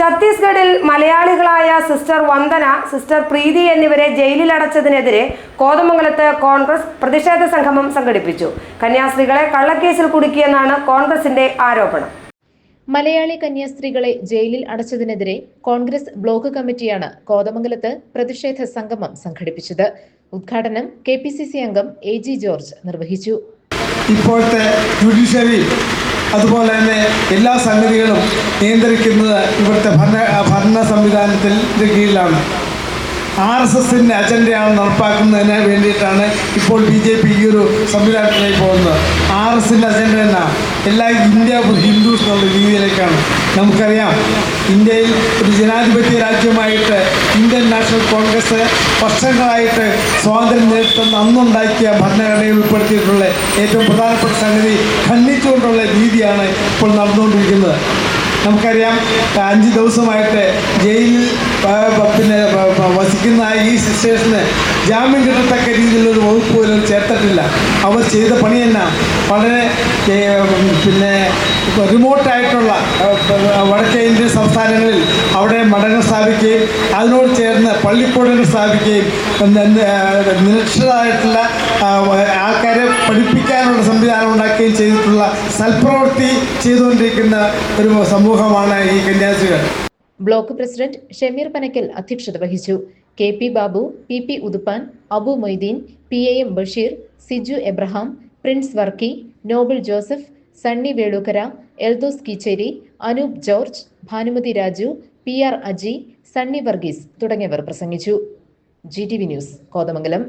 ഛത്തീസ്ഗഡിൽ മലയാളികളായ sister Vandana sister പ്രീതി എന്നിവരെ ജയിലിലടച്ചതിനെതിരെ കോതമംഗലത്ത് കോൺഗ്രസ് പ്രതിഷേധ സംഗമം സംഘടിപ്പിച്ചു. കന്യാസ്ത്രീകളെ കള്ളക്കേസിൽ കുടുക്കിയെന്നാണ് കോൺഗ്രസിന്റെ ആരോപണം. മലയാളി കന്യാസ്ത്രീകളെ ജയിലിൽ അടച്ചതിനെതിരെ കോൺഗ്രസ് ബ്ലോക്ക് കമ്മിറ്റിയാണ് കോതമംഗലത്ത് പ്രതിഷേധ സംഗമം സംഘടിപ്പിച്ചത്. ഉദ്ഘാടനം കെ പി സി സി അംഗം എ ജി ജോർജ് നിർവഹിച്ചു. ഇപ്പോഴത്തെ ജുഡീഷ്യറി അതുപോലെ തന്നെ എല്ലാ സംഗതികളും നിയന്ത്രിക്കുന്നത് ഇവിടുത്തെ ഭരണ ഭരണ സംവിധാനത്തിന്റെ കീഴിലാണ്. ആർ എസ് എസിന്റെ അജണ്ടയാണ് നടപ്പാക്കുന്നതിന് വേണ്ടിയിട്ടാണ് ഇപ്പോൾ ബി ജെ പി ഈ ഒരു സംവിധാനത്തിലേക്ക് പോകുന്നത്. ആർ എസിന്റെ അജണ്ട എന്നാ? എല്ലാ ഇന്ത്യ ഹിന്ദുസ് എന്നുള്ള രീതിയിലേക്കാണ്. നമുക്കറിയാം ഇന്ത്യയിൽ ഒരു ജനാധിപത്യ രാജ്യമായിട്ട് ഇന്ത്യൻ നാഷണൽ കോൺഗ്രസ് വർഷങ്ങളായിട്ട് സ്വാതന്ത്ര്യം നേടുന്ന അന്നുണ്ടാക്കിയ ഭരണഘടനയിൽ ഉൾപ്പെടുത്തിയിട്ടുള്ള ഏറ്റവും പ്രധാനപ്പെട്ട സംഗതി ഖണ്ഡിച്ചുകൊണ്ടുള്ള രീതിയാണ് ഇപ്പോൾ നടന്നുകൊണ്ടിരിക്കുന്നത്. നമുക്കറിയാം അഞ്ച് ദിവസമായിട്ട് ജയിലിൽ പിന്നെ വസിക്കുന്ന ഈ സിസ്റ്റേഴ്സിന് ജാമ്യം കിട്ടത്തക്ക രീതിയിലൊരു വകുപ്പ് പോലും ചേർത്തിട്ടില്ല. അവർ ചെയ്ത പണി തന്നെ വളരെ പിന്നെ റിമോട്ടായിട്ടുള്ള വടക്കേ ഇന്ത്യൻ സംസ്ഥാനങ്ങളിൽ അവിടെ മഠങ്ങൾ സ്ഥാപിക്കുകയും അതിനോട് ചേർന്ന് പള്ളിക്കൂടങ്ങൾ സ്ഥാപിക്കുകയും നിരക്ഷരായിട്ടുള്ള ആൾക്കാരെ പഠിപ്പിക്കാനുള്ള സംവിധാനം ഉണ്ടാക്കുകയും ചെയ്തിട്ടുള്ള സൽപ്രവൃത്തി ചെയ്തുകൊണ്ടിരിക്കുന്ന ഒരു സമൂഹമാണ് ഈ കന്യാസികൾ ബ്ലോക്ക് പ്രസിഡന്റ് ഷമീർ പനക്കൽ അധ്യക്ഷത വഹിച്ചു. K P Babu P P Uthuppan Abu Moideen P A M Basheer Siju Abraham Prince Varkey Noble Joseph Sunny Velookkara Eldhose Keecheri Anoop George Bhanumathi Raju P R Aji Sunny Varghese തുടങ്ങിയവർ പ്രസംഗിച്ചു. G T V news Kothamangalam.